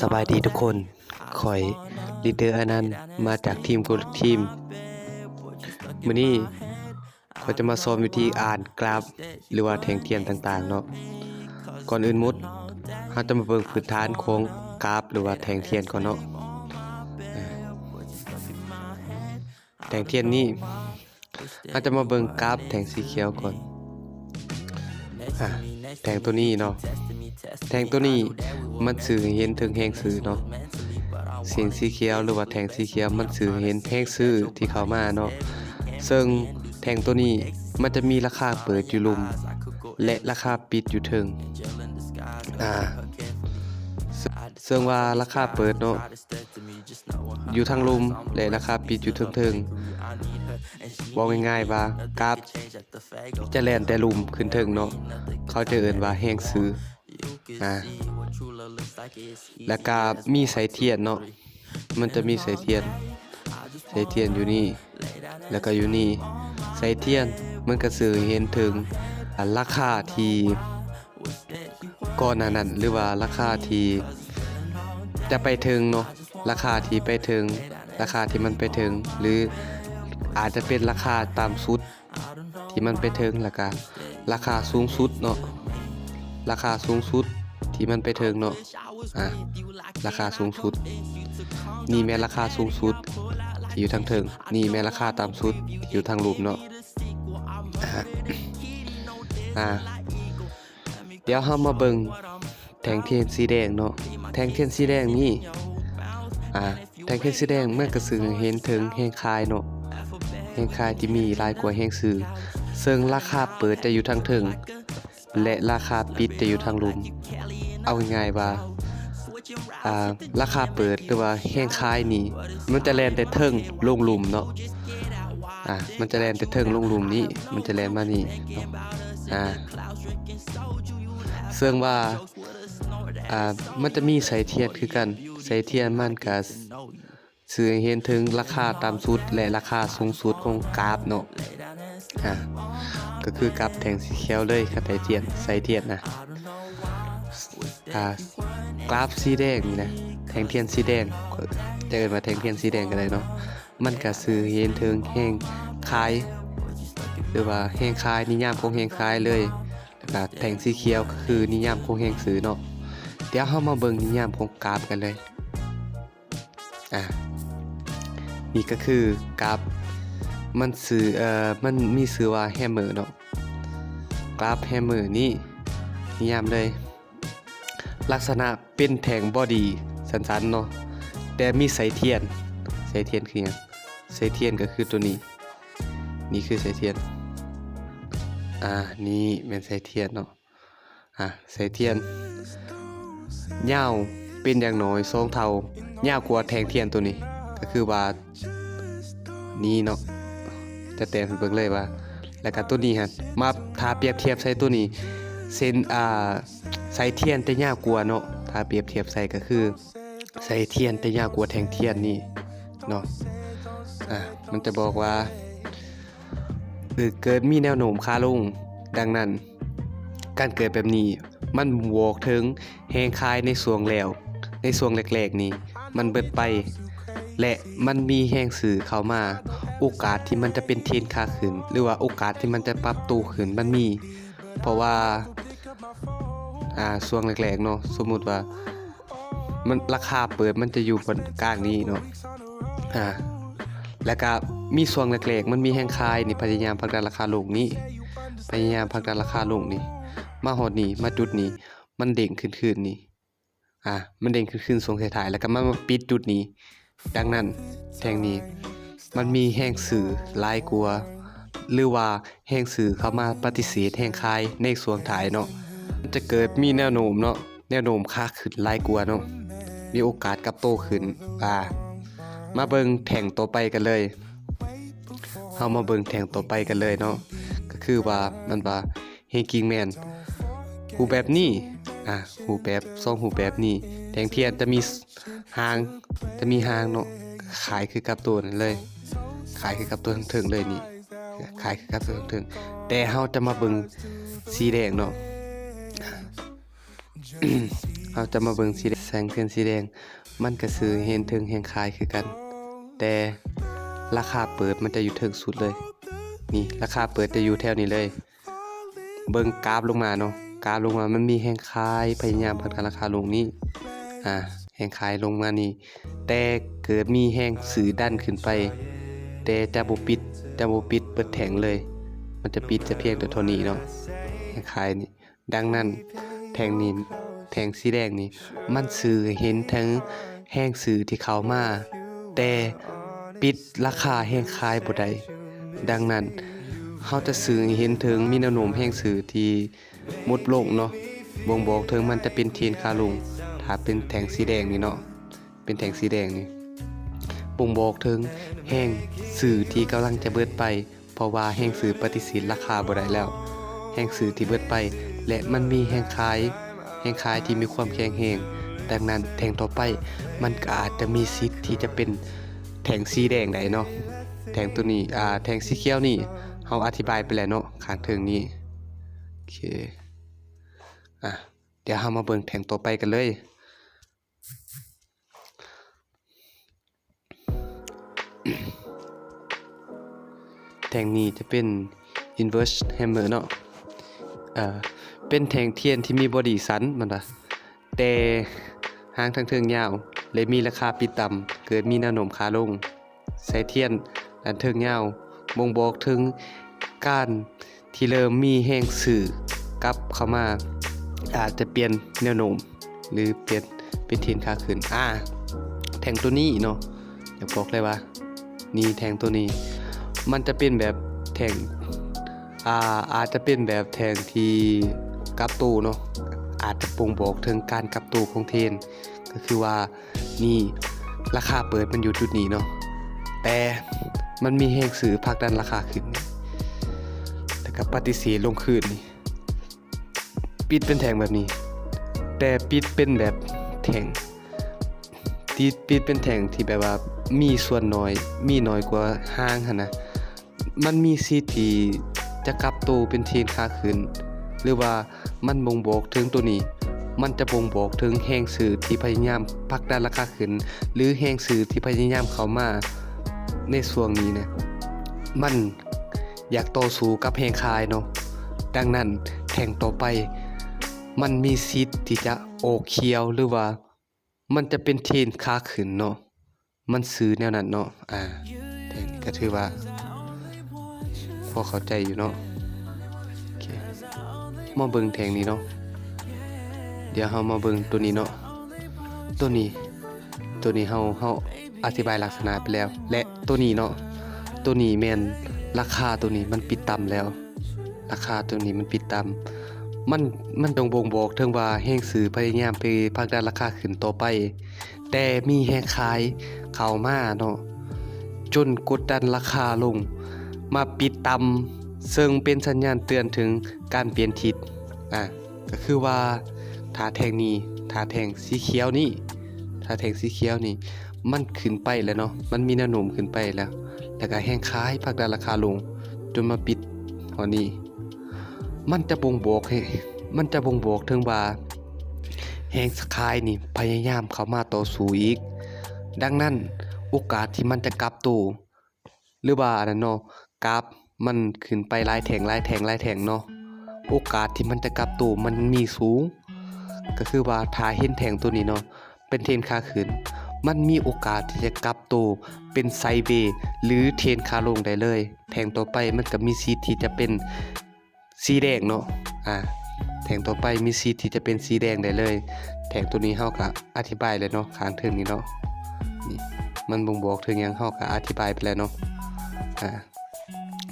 สบายดีทุกคนคอยลีดเดอร์อนันต์มาจากทีมกลทีมมือนี้ขอยจะมาสอนวิธีอ่านกราฟ หรือว่าแทงเทียนต่างๆเนาะก่อนอื่นมุดเราจะมาเบิ่งพื้นฐานของกราฟ หรือว่าแทงเทียนก่อนเนาะแทงเทียนนี่เราจะมาเบิ่งกราฟแทงสีเขียวก่อนอะแทงตัวนี้เนาะ แทงตัวนี้มันสื่อเห็นถึงแหงสื่อเนาะเสียงสีเขียวหรือว่าแทงสีเขียวมันสื่อเห็นแหงสื่อที่เข้ามาเนาะซึ่งแทงตัวนี้มันจะมีราคาเปิดอยู่ลุม และราคาปิดอยู่เทิงอ่าซึ่งซึ่งว่าราคาเปิดเนาะอยู่ทางลุมและราคาปิดอยู่เทิงๆบอกง่ายๆว่ากราฟจะแล่นแต่ลุมขึ้นเทิงเนาะเขาจะเอิ้นว่าแห้งซื้อ อ่าแล้วก็มีสายเทียนเนาะมันจะมีสายเทียนสายเทียนอยู่นี่ แล้วก็อยู่นี่สายเทียนมันก็สื่อเห็นถึงราคาที่ก่อนหน้านั้นหรือว่าราคาที่จะไปถึงเนาะราคาที่ไปถึง ราคาที่มันไปถึง หรืออาจจะเป็นราคาตามสุดที่มันไปถึงแล้วก็ราคาสูงสุดเนาะ ราคาสูงสุดที่มันไปถึงเนาะอะราคาสูงสุด นี่แม่ราคาสูงสุดที่อยู่ทางเทิง นี่แม่ราคาต่ำสุดที่อยู่ทางรูปเนาะอะอ่าเดี๋ยวเรามาเบิงแทงเทียนสีแดงเนาะแทงเทียนสีแดงนี่อ่าแทงเทียนสีแดงมันก็สื่อเห็นถึงแห่งคายเนาะแห่งคายที่มีลายกว่าแห่งสือซึ่งราคาเปิดจะอยู่ทางเทิง และราคาปิดจะอยู่ทางลุม เอาง่ายๆว่าอ่าราคาเปิดหรือว่าแห้งคายนี่ มันจะแลนแต่เทิงลงลุมเนาะอ่ามันจะแลนแต่เทิงลงลุมนี้ มันจะแลนมานี่เนาะอ่าซึ่งว่าอ่ามันจะมีสายเทียนคือกันสายเทียนมันก็สื่อเห็นถึงราคาตามสุดและราคาสูงสุดของกราฟเนาะอ่า ก็คือกราฟแทงสีเขียวเลยกับสายเทียนใสายเทียนนะอ่ากราฟสีแดงนี่นะแทงเทียนสีแดงก็จะเอินว่าแทงเทียนสีแดงก็ได้เนาะมันก็สื่อเห็นถึงแห่งคายหรือว่าแห่งคายนิยามของแห่งคายเลยแล้วก็แทงสีเขียวก็คือนิยามของแห่งสื่อเนาะเดี๋ยวเฮามาเบิ่งนิยามของกราฟกันเลยอ่านี่ก็คือกราฟมันสื่อเอ่อมันมีชื่อว่าแฮมเมอร์เนาะ กราฟแฮมเมอร์นี่นิยามเลย ลักษณะเป็นแทงบอดีสันๆเนาะแต่มีสายเทียนสายเทียนคือหยังสายเทียนก็คือตัวนี้ นี่คือสายเทียนอ่านี่เป็นสายเทียนเนาะอะสายเทียนยาวเป็นอย่างน้อยสองเท่ายาวกว่าแทงเทียนตัวนี้ ก็คือว่านี่เนาะจะแต้มเบิ่งเลยว่า แล้วก็ตัวนี้ฮะมาถ้าเปรียบเทียบใส่ตัวนี้เส้นอ่าใส่เทียนแต่ยากว่าเนาะถ้าเปรียบเทียบใส่ก็คือใส่เทียนแต่ยากว่าแทงเทียนนี่เนาะอ่ามันจะบอกว่าเออเกิดมีแนวโน้มค่าลงดังนั้น การเกิดแบบนี้มันวอกถึงแหงคายในส่วงแล้ว ในส่วงแรกๆนี้มันเบิดไป และมันมีแหงสื่อเข้ามา โอกาสที่มันจะเป็นเทนค่าขึ้น หรือว่าโอกาสที่มันจะปรับตัวขึ้นมันมี เพราะว่าอ่าช่วงแรกๆเนาะสมมุติว่า มันราคาเปิดมันจะอยู่บนกลางนี้เนาะอ่าแล้วก็มีช่วงแรกๆมันมีแห้งคายนี่พยายามผลักดันราคาลงนี้พยายามผลักดันราคาลงนี่มาฮอดนี่มาจุดนี้มันเด้งขึ้นๆนี่อ่ามันเด้งขึ้นๆช่วงท้ายๆแล้วก็มามาปิดจุดนี้ ดังนั้นแทงนี้มันมีแห้งสื่อหลายกว่าหรือว่าแห้งสื่อเข้ามาปฏิเสธแห้งคายในส่วนท้ายเนาะจะเกิดมีแนวโน้มเนาะแนวโน้มค่าขึ้นหลายกว่าเนาะมีโอกาสกับโตขึ้นอ่ามาเบิงแทงต่อไปกันเลยเฮามาเบิงแทงต่อไปกันเลยเนาะก็คือว่ามันว่าเฮงกิงแมนหูแบบนี้อ่าหูแบบทรงหูแบบนี้แทงเทียนจะมี หางจะมีหางเนาะขายคือกับตัวนั้นเลย ขายคือกับตัวทั้งเทิงเลยนี่ขายคือกับตัวทั้งเทิงแต่เฮาจะมาเบิ่งสีแดงเนาะเราจะมาเบิ่งสีแดงแสงเทียนสีแดง มันก็สื่อเห็นถึงแห่งคายคือกัน แต่ราคาเปิดมันจะอยู่ถึงสุดเลย นี่ราคาเปิดจะอยู่แถวนี้เลย เบิ่งกราฟลงมาเนาะกราฟลงมามันมีแห่งคายพยายามพักราคาลงนี้อ่า แห่งคายลงมานี่แต่เกิดมีแห่งสื่อดันขึ้นไป แต่จะบ่ปิดจะบ่ปิดเปิดแถงเลย มันจะปิดจะเพียงแต่เท่านี้เนาะแห่งคายนี่ดังนั้นแทงนี้แทงสีแดงนี่มันสื่อเห็นทั้งแห้งสื่อที่เขามาแต่ปิดราคาแห้งคายบ่ได้ดังนั้นเขาจะสื่อเห็นถึงมีแนวโน้มแห้งสื่อที่หมดลงเนาะบ่งบอกถึงมันจะเป็นเทียนคาลุงาเป็นแทงสีแดงนี่เนาะเป็นแทงสีแดงนี่บ่งบอกถึงแห้งสื่อที่กำลังจะเบิดไป เพราะว่าแห้งสื่อปฏิเสธราคาบ่ได้แล้ว แห่งสื่อที่เบิดไป และมันมีแห่งขาย แห่งขายที่มีความแข็งแรงดังนั้นแทงต่อไปมันก็อาจจะมีสิทธิ์ที่จะเป็นแทงสีแดงได้เนาะแทงตัวนี้อ่าแทงสีเขียวนี่เฮาอธิบายไปแล้วเนาะข้างเทิงนี้โอเคอะเดี๋ยวเฮามาเบิ่งแทงต่อไปกันเลย แทงนี้จะเป็น inverse hammer เนาะเอ่อเป็นแทงเทียนที่มีบอดี้สันมันว่าแต่หางทางเทิงยาวเลยมีราคาปิดต่ำเกิดมีแนวโน้มขาลง ใส่เทียนด้านเทิงยาวบ่งบอกถึงการที่เริ่มมีแห้งสื่อกลับเข้ามา อาจจะเปลี่ยนแนวโน้มหรือเปลี่ยนเป็นเทียนขาขึ้นอ่าแทงตัวนี้เนาะอยากบอกเลยว่า นี่แทงตัวนี้ มันจะเป็นแบบแทงอ่าอาจจะเป็นแบบแทงที่กลับตู้เนาะอาจจะบ่งบอกถึงการกลับตู้ของเทน ก็คือว่านี่ราคาเปิดมันอยู่จุดนี้เนาะแต่มันมีแห่งสื่อพักดันราคาขึ้น แต่กับปฏิเสธลงคืนนี่ปิดเป็นแทงแบบนี้ แต่ปิดเป็นแบบแทงที่ปิดเป็นแทงที่แบบว่ามีส่วนน้อยมีน้อยกว่าห้างหนะ มันมีสิทธิ์ที่จะกลับตัวเป็นเทรนค่าขึ้น หรือว่ามันบ่งบอกถึงตัวนี้ มันจะบ่งบอกถึงแห่งสื่อที่พยายามพักดันราคาขึ้น หรือแห่งสื่อที่พยายามเข้ามาในช่วงนี้เนี่ยมันอยากต่อสู้กับแห่งคายเนาะดังนั้นแข่งต่อไป มันมีสิทธิ์ที่จะโอเคียวหรือว่า มันจะเป็นเทนค่าขึ้นเนาะมันซื้อแนวนั้นเนาะอ่าแต่ก็ถือว่า พอเข้าใจอยู่เนาะโอเคมาเบิ่งแทงนี้เนาะเดี๋ยวเฮามาเบิ่งตัวนี้เนาะตัวนี้ ตัวนี้เฮาเฮาอธิบายลักษณะไปแล้ว และตัวนี้เนาะตัวนี้แม่นราคาตัวนี้มันปิดต่ำแล้ว ราคาตัวนี้มันปิดต่ำมันมันต้องบ่งบอกถึงว่าแห่งสื่อพยายามไปผลักดันราคาขึ้นต่อไป แต่มีแห่งขายเข้ามาเนาะจนกดดันราคาลง มาปิดต่ำซึ่งเป็นสัญญาณเตือนถึงการเปลี่ยนทิศอะก็คือว่าถาแทงนี้ถาแทงสีเขียวนี่ถาแทงสีเขียวนี่ มันขึ้นไปแล้วเนาะมันมีแนวโน้มขึ้นไปแล้ว แล้วก็แห้งคายพักดันราคาลง จนมาปิดหอนี้ มันจะบ่งบอกให้มันจะบ่งบอกถึงว่าแห้งสคายนี่พยายามเข้ามาต่อสู้อีก ดังนั้นโอกาสที่มันจะกลับตัวหรือว่าอันนั้นเนาะ กราฟมันขึ้นไปลายแถงลายแถงลายแถงเนาะโอกาสที่มันจะกลับตัวมันมีสูง ก็คือว่าถ้าเห็นแถงตัวนี้เนาะเป็นเทนขาขึ้น มันมีโอกาสที่จะกลับตัวเป็นไซเวย์หรือเทนขาลงได้เลยแทงต่อไปมันก็มีสิทธิ์ที่จะเป็นสีแดงเนาะอ่าแทงต่อไปมีสิทธิ์ที่จะเป็นสีแดงได้เลยแทงตัวนี้เฮาก็อธิบายเลยเนาะข้างเทิงนี้เนาะนี่มันบ่งบอกถึงยังเฮาก็อธิบายไปแล้วเนาะอ่า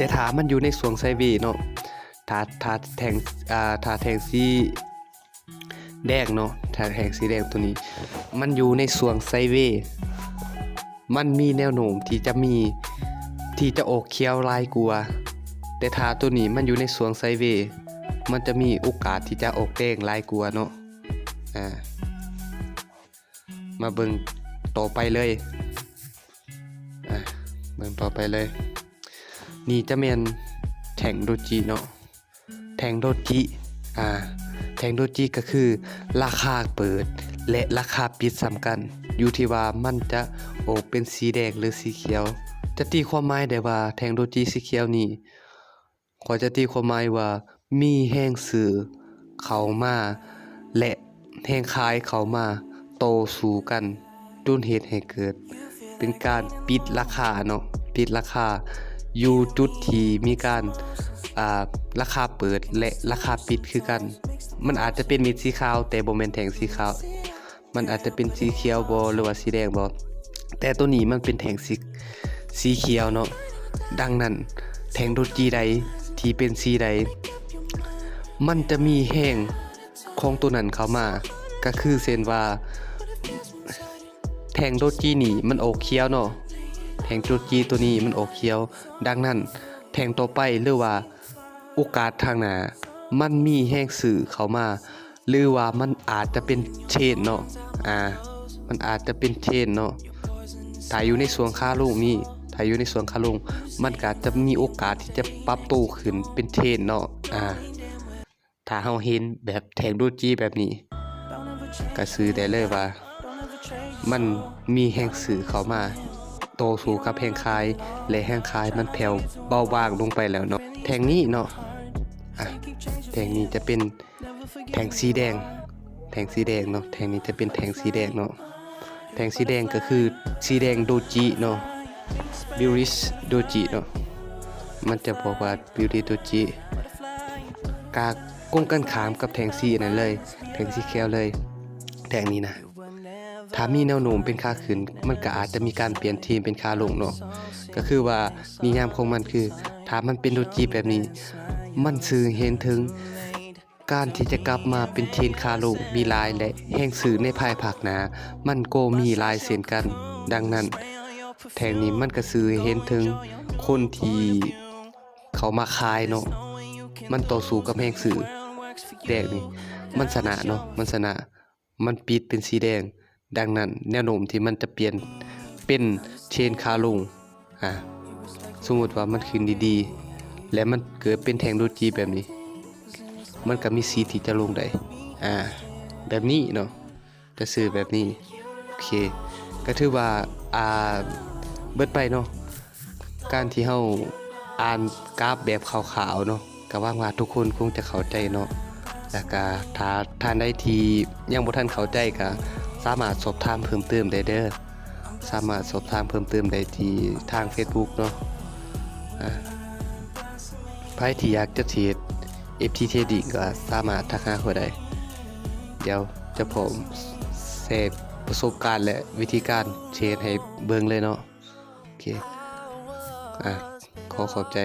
แต่ถามันอยู่ในสวงไซเวย์เนาะถาถาแทงอ่าถาแทงสีแดงเนาะถาแทงสีแดงตัวนี้ มันอยู่ในสวงไซเวย์มันมีแนวโน้มที่จะมีที่จะออกเขียวลายกลัว แต่ถาตัวนี้มันอยู่ในสวงไซเวย์มันจะมีโอกาสที่จะออกแดงลายกลัวเนาะอ่ามาเบิ่งต่อไปเลยอะเบิ่งต่อไปเลย นี่จะเป็นแทงโดจิเนาะแทงโดจิอ่าแทงโดจิก็คือราคาเปิด และราคาปิดสำกันอยู่ที่ว่ามันจะโอกเป็นสีแดงหรือสีเขียว จะตีความหมายได้ว่าแทงโดจิสีเขียวนี่ขอจะตีความหมายว่ามีแห้งสื่อเขามาและแห้งคายเขามาโตสู่กันจนเหตุให้เกิด เป็นการปิดราคาเนาะปิดราคา อยู่จุดที่มีการาราคาเปิดและราคาปิดคือกัน มันอาจจะเป็นม็ดสีขาว แต่บ่แม่นแทงสีขาว มันอาจจะเป็นสีเขียวบ่หรือว่าสีแดงบ่แต่ตัวนี้มันเป็นแทงสีสีเขียวเนาะดังนั้นแทงโดจีใดที่เป็นสีใด มันจะมีแห้งของตัวนั้นเข้ามาก็คือเส้นว่า แทงโดจีนี่มันออกเขียวเนาะ งโดจีตัวนี้มันออกเขียว ดังนั้น แทงต่อไปหรือว่าโอกาสทางหน้ามันมีแห้งสื่อเข้ามา หรือว่ามันอาจจะเป็นเชนเนาะอ่ามันอาจจะเป็นเชนเนาะถ้ายอยู่ในส่วนค่าลงนี่ถ้ายอยู่ในส่วนค่าลงมันก็อาจจะมีโอกาสที่จะปรับตัวขึ้นเป็นเทรนเนาะอ่าถ้าเฮาเห็นแบบแทงโดจีแบบนี้ก็ซื้อได้เลยว่า มันมีแห่งสื่อเข้ามา โตสู่กับแห่งคาย และแห่งคายมันแผ่วเบาบางลงไปแล้วเนาะแทงนี้เนาะอะแทงนี้จะเป็นแทงสีแดง แทงสีแดงเนาะแทงนี้จะเป็นแทงสีแดงเนาะแทงสีแดงก็คือสีแดงโดจิเนาะบิริสโดจิเนาะมันจะบอกว่าบิริสโดจิกากก้งกันขามกับแทงสีนั่นเลย แทงสีเขียวเลย แทงนี้นะ ถ้ามีแนวโน้มเป็นค่าขึ้น มันก็อาจจะมีการเปลี่ยนทีมเป็นค่าลงเนาะก็คือว่านิยามของมันคือ ถ้ามันเป็นโดจีแบบนี้ มันสื่อเห็นถึง การที่จะกลับมาเป็นทรนคาลงมีลายและแห่งสื่อในภายภาคหน้ามันก็มีลายเส้นกัน ดังนั้น แทงนี้มันก็สื่อเห็นถึงคนที่เขามาคายเนาะมันต่อสู้กับแห่งสื่อแดงนี่มันสนะเนาะมันสนะมันปิดเป็นสีแดง ดังนั้นแนวโน้มที่มันจะเปลี่ยนเป็นเชนคาลงอ่าสมมติว่ามันขึ้นดีๆ และมันเกิดเป็นแทงโดจีแบบนี้ มันก็มีสีที่จะลงได้อ่าแบบนี้เนาะจะซื้อแบบนี้โอเค ก็ถือว่าอ่าเบิดไปเนาะการที่เฮาอ่านกราฟแบบขาวๆเนาะก็ว่างว่าทุกคนคงจะเข้าใจเนาะแล้วก็ถ้าท่านใดที่ยังบ่ทันเข้าใจก็ สามารถสอบถามเพิ่มเติมได้เด้อสามารถสอบถามเพิ่มเติมได้ที่ทาง Facebook เนาะอ่าใครที่อยากจะเทรด FT Trading ก็สามารถทักหาเขาได้เดี๋ยวจะผมเสพประสบการณ์และวิธีการเทรดให้เบิ่งเลยเนาะโอเคอะขอขอบใจ